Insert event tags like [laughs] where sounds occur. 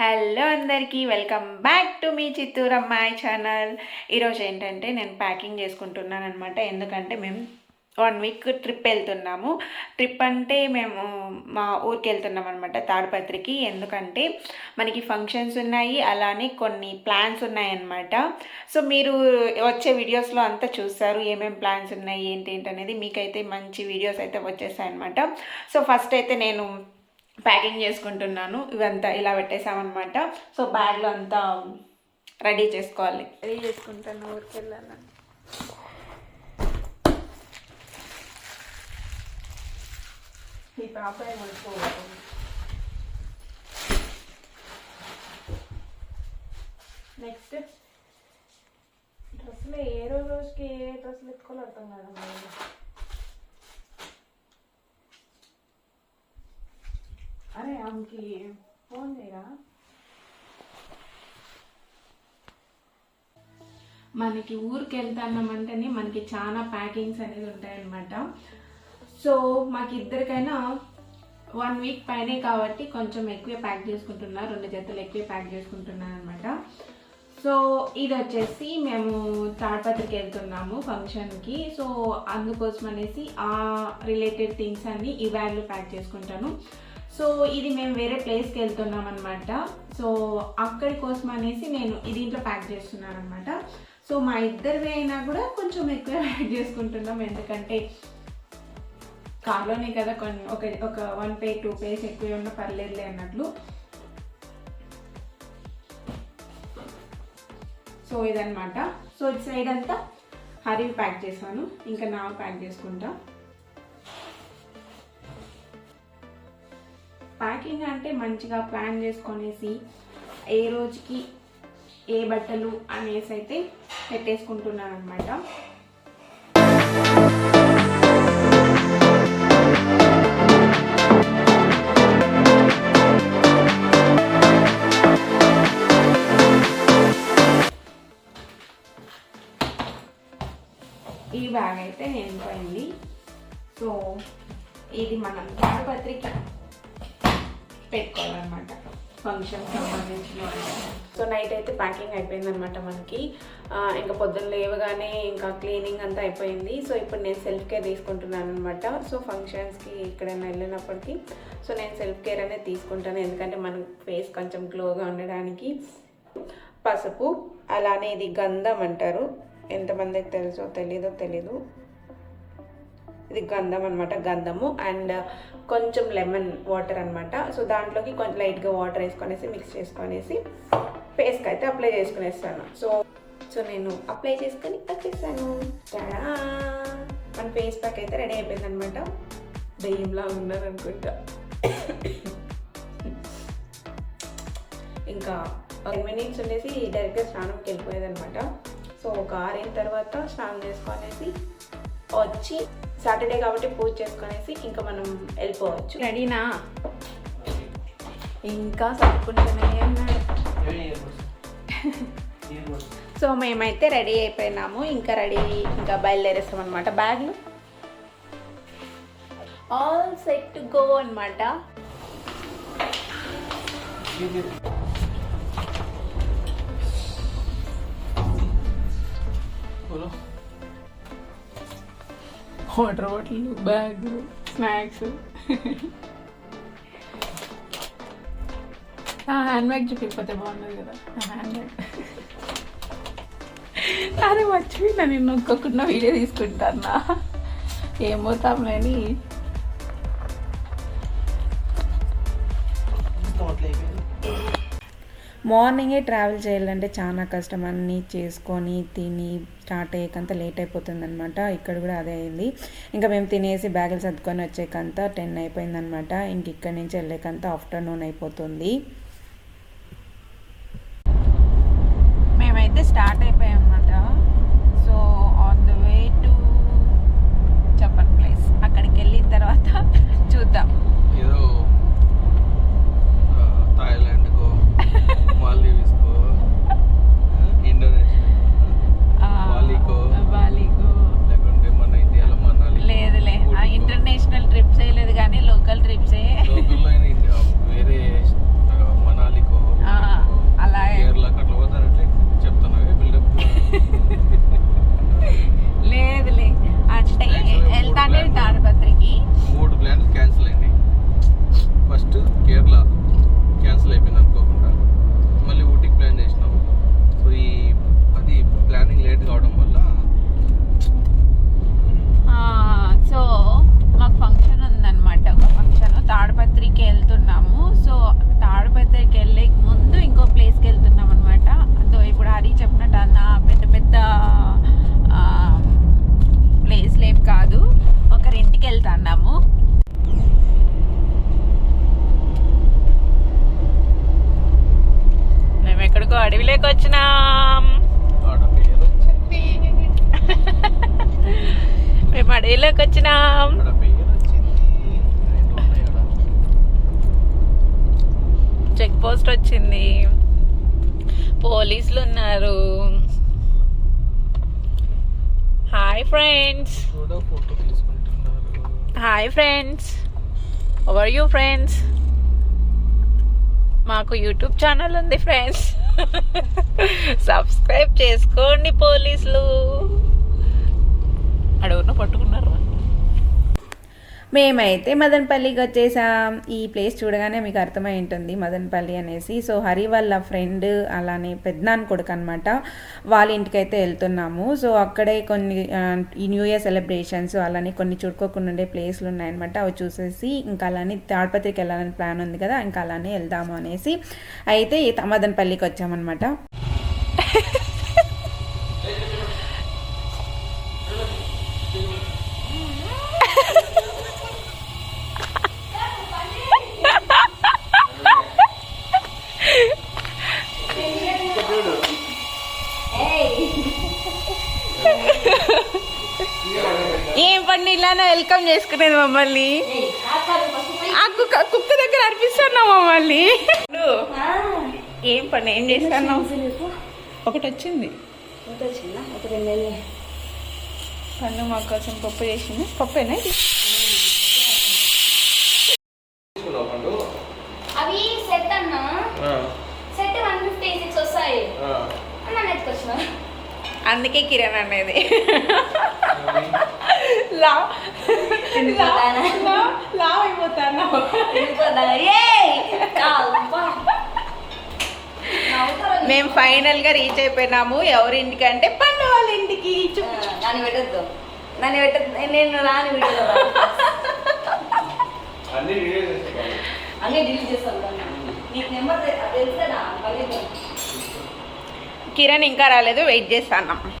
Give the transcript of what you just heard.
Hello అందరికీ welcome back to మీ చిత్తూరు అమ్మాయి ఛానల్. ఈరోజు ఏంటంటే నేను ప్యాకింగ్ చేసుకుంటున్నాను అనమాట ఎందుకంటే మేము వన్ వీక్ ట్రిప్ వెళ్తున్నాము. ట్రిప్ అంటే మేము మా ఊరికి వెళ్తున్నాం అనమాట తాడిపత్రికి. ఎందుకంటే మనకి ఫంక్షన్స్ ఉన్నాయి అలానే కొన్ని ప్లాన్స్ ఉన్నాయన్నమాట. సో మీరు వచ్చే వీడియోస్లో అంతా చూస్తారు ఏమేమి ప్లాన్స్ ఉన్నాయి ఏంటి అనేది. మీకైతే మంచి వీడియోస్ అయితే వచ్చేసాయి అనమాట సో ఫస్ట్ అయితే నేను ప్యాకింగ్ చేసుకుంటున్నాను. ఇవంతా ఇలా పెట్టేసామన్నమాట. సో బ్యాగ్లో అంతా రెడీ చేసుకోవాలి. రెడీ చేసుకుంటాను ఊరికి వెళ్ళాలని ఈ పాప ఏమనుకోవాలి నెక్స్ట్ డ్రెస్సులు ఏ రోజు రోజుకి ఏ డ్రెస్సులు ఎత్తుకోవాలి అర్థం కాదు అరే ఫోన్ చేయరా మనకి ఊరికి వెళ్తున్నామంటేనే మనకి చాలా ప్యాకింగ్స్ అనేది ఉంటాయన్నమాట. సో మాకు ఇద్దరికైనా వన్ వీక్ పైనే కాబట్టి కొంచెం ఎక్కువే ప్యాక్ చేసుకుంటున్నా రెండు జతలు ఎక్కువే ప్యాక్ చేసుకుంటున్నాను అనమాట సో ఇది వచ్చేసి మేము తాడపత్రికి వెళ్తున్నాము ఫంక్షన్కి. సో అందుకోసం అనేసి ఆ రిలేటెడ్ థింగ్స్ అన్ని ఈ బ్యాగ్లో ప్యాక్ చేసుకుంటాను. సో ఇది మేము వేరే ప్లేస్కి వెళ్తున్నాం అనమాట సో అక్కడి కోసం అనేసి నేను దీంట్లో ప్యాక్ చేస్తున్నాను అనమాట సో మా ఇద్దరివి అయినా కూడా కొంచెం ఎక్కువ ప్యాక్ చేసుకుంటున్నాం. ఎందుకంటే కార్లోనే కదా కొన్ని ఒక ఒక వన్ పే టూ పేస్ ఎక్కువ ఉన్నా పర్లేదులే అన్నట్లు. సో ఇదనమాట సో ఇటు సైడ్ అంతా హరి ప్యాక్ చేశాను ఇంకా నా ప్యాక్ చేసుకుంటా. ప్యాకింగ్ అంటే మంచిగా ప్లాన్ చేసుకొనేసి ఏ రోజుకి ఏ బట్టలు అనేసి అయితే పెట్టేసుకుంటున్నాను అనమాట ఈ బ్యాగ్ అయితే నిండిపోయింది సో ఇది మనం తాడపత్రికి పెట్టుకోవాలన్నమాట. ఫంక్షన్ సంబంధించిన సో నైట్ అయితే ప్యాకింగ్ అయిపోయింది అనమాట మనకి ఇంకా పొద్దున్న లేవగానే ఇంకా క్లీనింగ్ అంతా అయిపోయింది. సో ఇప్పుడు నేను సెల్ఫ్ కేర్ తీసుకుంటున్నాను అనమాట సో ఫంక్షన్స్కి ఎక్కడైనా వెళ్ళినప్పటికీ సో నేను సెల్ఫ్ కేర్ అనేది తీసుకుంటాను. ఎందుకంటే మన ఫేస్ కొంచెం గ్లోగా ఉండడానికి పసుపు అలానే ఇది గంధం అంటారు. ఎంతమందికి తెలుసో తెలీదో తెలీదు. ఇది గంధం అనమాట గంధము అండ్ కొంచెం లెమన్ వాటర్ అనమాట సో దాంట్లోకి కొంచెం లైట్గా వాటర్ వేసుకొనేసి మిక్స్ చేసుకొనేసి ఫేస్కి అయితే అప్లై చేసుకునేస్తాను. సో సో నేను అప్లై చేసుకొని వచ్చేసాను. మన ఫేస్ ప్యాక్ అయితే రెడీ అయిపోయింది అనమాట దెయ్యంలా ఉన్నాను అనుకుంటా ఇంకా టెన్ మినిట్స్ ఉండేసి డైరెక్ట్గా స్నానంకి వెళ్ళిపోయేది అనమాట సో ఒక ఆరైన తర్వాత స్నానం చేసుకొనేసి వచ్చి సాటర్డే కాబట్టి పూజ చేసుకొనేసి ఇంకా మనం వెళ్ళిపోవచ్చు. రెడీనా? ఇంకా సర్దుకుంటూనే ఉన్నాడు. సో మేమైతే రెడీ అయిపోయినాము. ఇంకా రెడీ ఇంకా బయలుదేరేస్తాం అనమాట బ్యాగ్లు? ఆల్ సెట్ టు గో అనమాట water bottle bag snacks. Hand bag చూపిపోతే బాగుంది కదా. హ్యాండ్ బ్యాగ్ అరే మర్చిపోయినా నేను నొక్కకుండా వీడియో తీసుకుంటానా? ఏమవుతాం లేని మార్నింగే ట్రావెల్ చేయాలంటే చాలా కష్టం. అన్నీ చేసుకొని తిని స్టార్ట్ అయ్యేకంత లేట్ అయిపోతుంది అనమాట ఇక్కడ కూడా అదే అయింది. ఇంకా మేము తినేసి బ్యాగులు సర్దుకొని వచ్చేకంత టెన్ అయిపోయిందనమాట ఇంక ఇక్కడి నుంచి వెళ్ళేకంత ఆఫ్టర్నూన్ అయిపోతుంది. మేమైతే స్టార్ట్ అయిపోయాం అనమాట so on the way to Chappan place అక్కడికి వెళ్ళిన తర్వాత చూద్దాం. అడవిలోకి వచ్చినాం. మేము అడవిలోకి వచ్చినాం. చెక్ పోస్ట్ వచ్చింది. పోలీసులు ఉన్నారు. Hi friends. Hi friends. Over you friends మాకు యూట్యూబ్ ఛానల్ ఉంది ఫ్రెండ్స్. సబ్స్క్రైబ్ చేసుకోండి పోలీసులు. అడవును పట్టుకున్నారు మేమైతే మదనపల్లికి వచ్చేసాం. ఈ ప్లేస్ చూడగానే మీకు అర్థమై ఉంటుంది మదనపల్లి అనేసి. సో హరి వాళ్ళ ఫ్రెండ్ అలానే పెద్దనాన్న కొడుకు అనమాట వాళ్ళ ఇంటికైతే వెళ్తున్నాము. సో అక్కడే కొన్ని ఈ న్యూ ఇయర్ సెలబ్రేషన్స్ అలానే కొన్ని చూడుకోకుండా ఉండే ప్లేస్లు ఉన్నాయన్నమాట. అవి చూసేసి ఇంకా అలానే తాడపత్రికి వెళ్ళాలని ప్లాన్ ఉంది కదా ఇంకా అలానే వెళ్దాము అనేసి. అయితే ఈ త- మదనపల్లికి వచ్చామన్నమాట. [laughs] పండి ఇలానే వెల్కమ్ చేసుకునేది మమ్మల్ని? ఆ కుక్క కుక్క దగ్గర అర్పిస్తున్నావు మమ్మల్ని? ఏం పండి ఏం చేస్తాను ఒకటి వచ్చింది. పండు మా కోసం పప్పు చేసింది. పప్పేనా ఇది? తీసుకున్నావా పండు? అవి సెట్ అన్న? ఆ, సెట్ వన్ ఫిఫ్టీ సిక్స్ వస్తాయి. ఆ. అన్న నెత్తుకొచ్చిన అందుకే కిరణ్ అనేది. లా? లా- అయిపోతాను. మేము ఫైనల్గా రీచ్ అయిపోయినాము. ఎవరి ఇంటికి అంటే పండు వాళ్ళ ఇంటికి. నన్ను పెట్టద్దు. నన్ను పెట్టద్దు. నేను రాని వీడియో అన్ని వీడియో చేసుకోవాలి అన్నీ డిలీట్ చేస్తాను నీకు నెంబర్ తెలుసా కిరణ్ ఇంకా రాలేదు. వెయిట్ చేస్తాను.